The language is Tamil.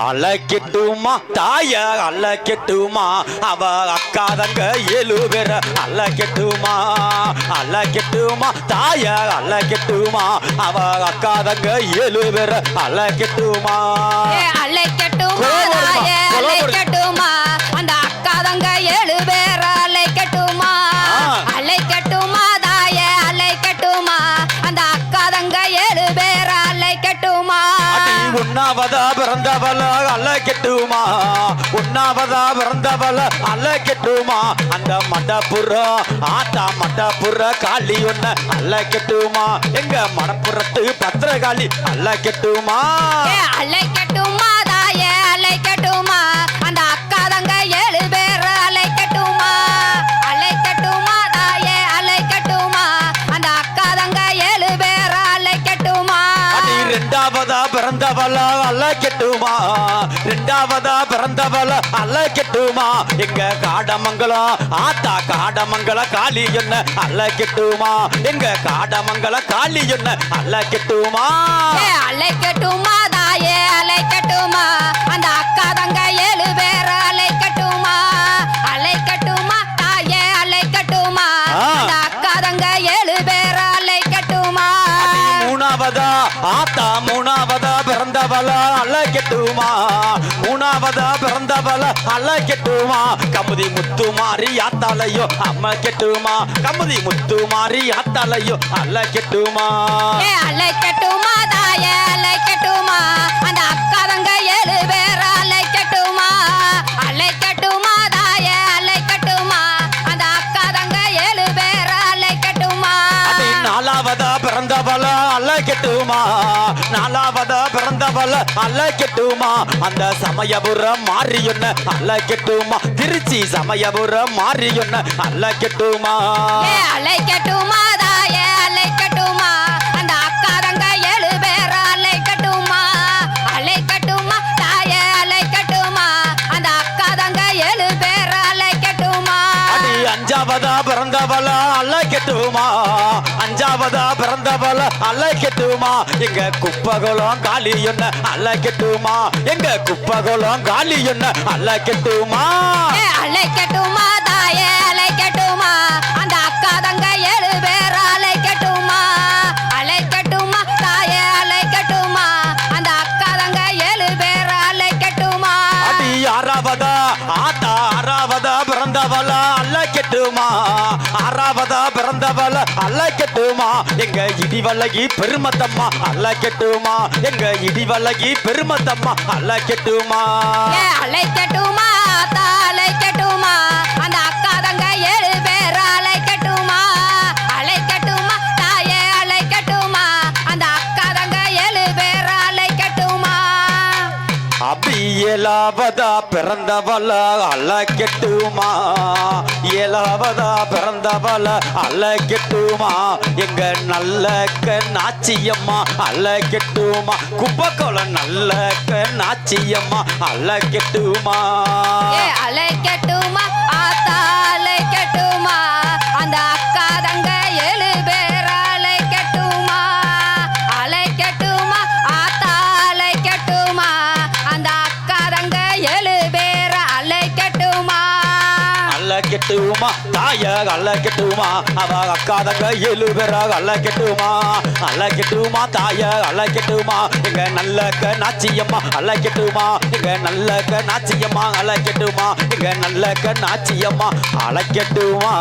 அழைக்கட்டுமா தாய அழைக்கட்டுமா அவ அக்காதங்க ஏழு பேர அழைக்கட்டுமா அழைக்கட்டுமா தாய அழைக்கட்டுமா அவ அக்காதங்க ஏழு பேர அழைக்கட்டுமா. ஏ, உண்ணாவதா பிறந்தவள அழைக்கட்டுமா உண்ணாவதா பிறந்தவள அழைக்கட்டுமா அந்த மடப்புறம் ஆத்தா மடப்புற காளி ஒன்ன அழைக்கட்டுமா எங்க மடப்புறத்து பத்திரகாளி அழைக்கட்டுமா ஏ, அழைக்கட்டுமா தாயே அழைக்கட்டுமா அந்த அக்கா தங்க ஏழு பேர அழைக்கட்டுமா அழைக்கட்டுமா தாயே அழைக்கட்டுமா அந்த அக்கா தங்க ஏழு பேர ரெண்டாவதா பிறந்தவள அழைக்கட்டுமா ரெண்டாவதா பிறந்தவள அழைக்கட்டுமா எங்க காடமங்கலம் ஆத்தா காடமங்கல காளி என்ன அழைக்கட்டுமா எங்க காடமங்கல காளி என்ன அழைக்கட்டுமா ஏ, அழைக்கட்டுமா தாயே அழைக்கட்டுமா அந்த அக்கா தங்க ஏழு பேர அழைக்கட்டுமா அழைக்கட்டுமா தாயே அழைக்கட்டுமா ஆ. அந்த அக்கா தங்க ஏழு பேர அழைக்கட்டுமா அடி மூணாவதா? ஆத்தா மூணாவதா? பிறந்தவள அழைக்கட்டுமா மூணாவதா பிறந்தவள அழைக்கட்டுமா கமுதி முத்து மாறி ஆத்தாலையோ அம்மா கெட்டுமா? கமுதி முத்து மாறி ஆத்தாலையோ அழைக்கட்டுமா ஏ, அழைக்கட்டுமா தாயே அழைக்கட்டுமா நாலாவதா பிறந்தவள கெட்டுமா? அந்த சமயபுரம் மாறியுண்ணு அல்ல கெட்டுமா? திருச்சி சமயபுரம் மாறியொன்ன அழைக்கட்டுமா ஏ, கெட்டுமா தாயே அழைக்கட்டுமா அந்த அஞ்சாவதா பிறந்தவள அல்ல அழைக்கட்டுமா அஞ்சாவதா பிறந்தவள அல்ல அழைக்கட்டுமா எங்க குப்பகுளம் காலி என்ன அல்ல அழைக்கட்டுமா எங்க குப்பகுளம் காலி என்ன அல்ல அழைக்கட்டுமா அல்ல அழைக்கட்டுமா தாயே? அழைக்கட்டுமா ஆறாவதா பிறந்தவள அழைக்கட்டுமா எங்க இடிவலகி பெருமத்தம்மா அழைக்கட்டுமா எங்க இடிவலகி பெருமத்தம்மா அழைக்கட்டுமா அலை கட்டுமா? ஆத்தா கட்டுமா? அந்த அக்கா தங்க ஏழு அபி ஏழாவதா பிறந்தவள கெட்டுமா? இயலாவதா பிறந்தவள கெட்டுமா? எங்க நல்ல நாச்சியம்மா கெட்டுமா? குப்பக்கோள நல்ல நாச்சியம்மா அல்ல கெட்டுமா? அழைக்கட்டுமா ஆத்தா அந்த அக்கா அழைக்கட்டுமா தாய அழைக்கட்டுமா அவ அக்கா தங்க ஏழு பேராக அழைக்கட்டுமா அழைக்கட்டுமா தாய அழைக்கட்டுமா எங்க நல்ல நாச்சியம்மா அழைக்கட்டுமா எங்க நல்ல நாச்சியம்மா அழைக்கட்டுமா எங்க நல்ல நாச்சியம்மா அழைக்கட்டுமா